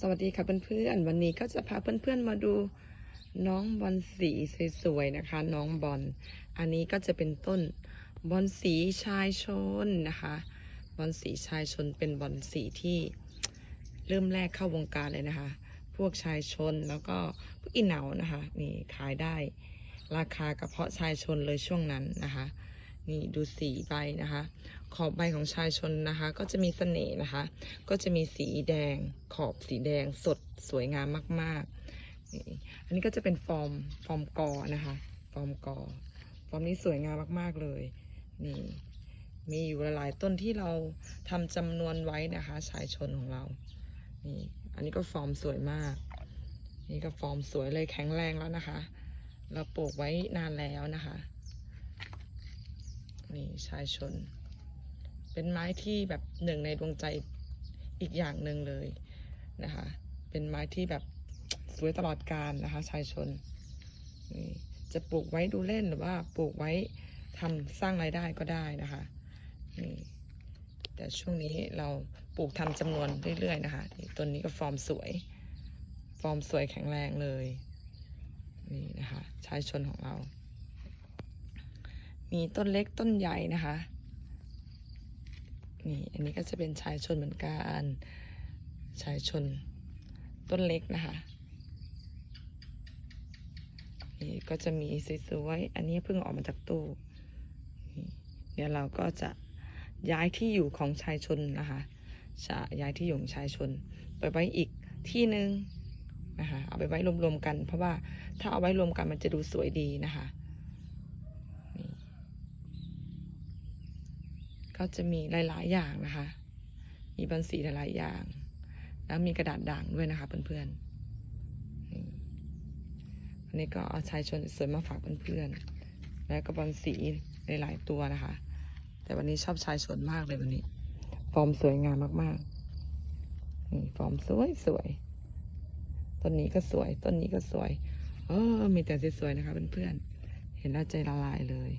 สวัสดีค่ะเพื่อนๆวันนี้ก็จะพาเพื่อนๆมาดูน้องบอลสีสวยๆนะคะ น้องบอลอันนี้ก็จะเป็นต้นบอลสีชายชนนะคะบอลสีชายชนเป็นบอลสีที่เริ่มแรกเข้าวงการเลยนะคะ พวกชายชนแล้วก็พวกอีเหนานะคะนี่ขายได้ราคากระเพาะชายชนเลยช่วงนั้นนะคะ นี่ดูสีใบนะคะ ขอบใบของชายชนนะคะ ก็จะมีเสน่ห์นะคะ ก็จะมีสีแดง ขอบสีแดงสดสวยงามมากๆนี่อันนี้ก็จะเป็นฟอร์มฟอร์มกอนะคะ ฟอร์มกอ ฟอร์มนี้สวยงามมากๆเลยนี่มีอยู่หลายๆต้นที่เราทำจำนวนไว้นะคะ ชายชนของเรา นี่ อันนี้ก็ฟอร์มสวยมาก นี่ก็ฟอร์มสวยเลยแข็งแรงแล้วนะคะ เราปลูกไว้นานแล้วนะคะ นี่ชายชน เป็นไม้ที่แบบหนึ่งในดวงใจอีกอย่างหนึ่งเลยนะคะ เป็นไม้ที่แบบสวยตลอดกาลนะคะ ชายชนนี่จะปลูกไว้ดูเล่นหรือว่าปลูกไว้ทำสร้างรายได้ก็ได้นะคะนี่แต่ช่วงนี้เราปลูกทำจำนวนเรื่อยๆนะคะนี่ต้นนี้ก็ฟอร์มสวย ฟอร์มสวยแข็งแรงเลย นี่นะคะ ชายชนของเรา มีต้นเล็กต้นใหญ่นะคะ นี่อันนี้ก็จะเป็นชายชนเหมือนกันชายชนต้นเล็กนะคะ นี่ก็จะมีสวยๆอันนี้เพิ่งออกมาจากตู้นี่เดี๋ยวเราก็จะย้ายที่อยู่ของชายชนนะคะจะย้ายที่อยู่ของชายชน ไปไว้อีกที่หนึ่งนะคะ เอาไปไว้รวมๆกัน เพราะว่าถ้าเอาไว้รวมกันมันจะดูสวยดีนะคะ ก็จะมีหลาย ๆ อย่างนะคะ มีบันสีหลาย ๆ อย่าง แล้วมีกระดาษด่างด้วยนะคะ เพื่อนๆนี่วันนี้ก็เอาชายชนสวยมาฝากเพื่อนๆ แล้วก็บอลสีหลาย ๆ ตัวนะคะ แต่วันนี้ชอบชายชนมากเลยวันนี้ ฟอร์มสวยงามมากๆ นี่ฟอร์มสวยสวย ต้นนี้ก็สวย ต้นนี้ก็สวย เออ มีแต่สวยๆนะคะเพื่อนๆ เห็นแล้วใจละลายเลย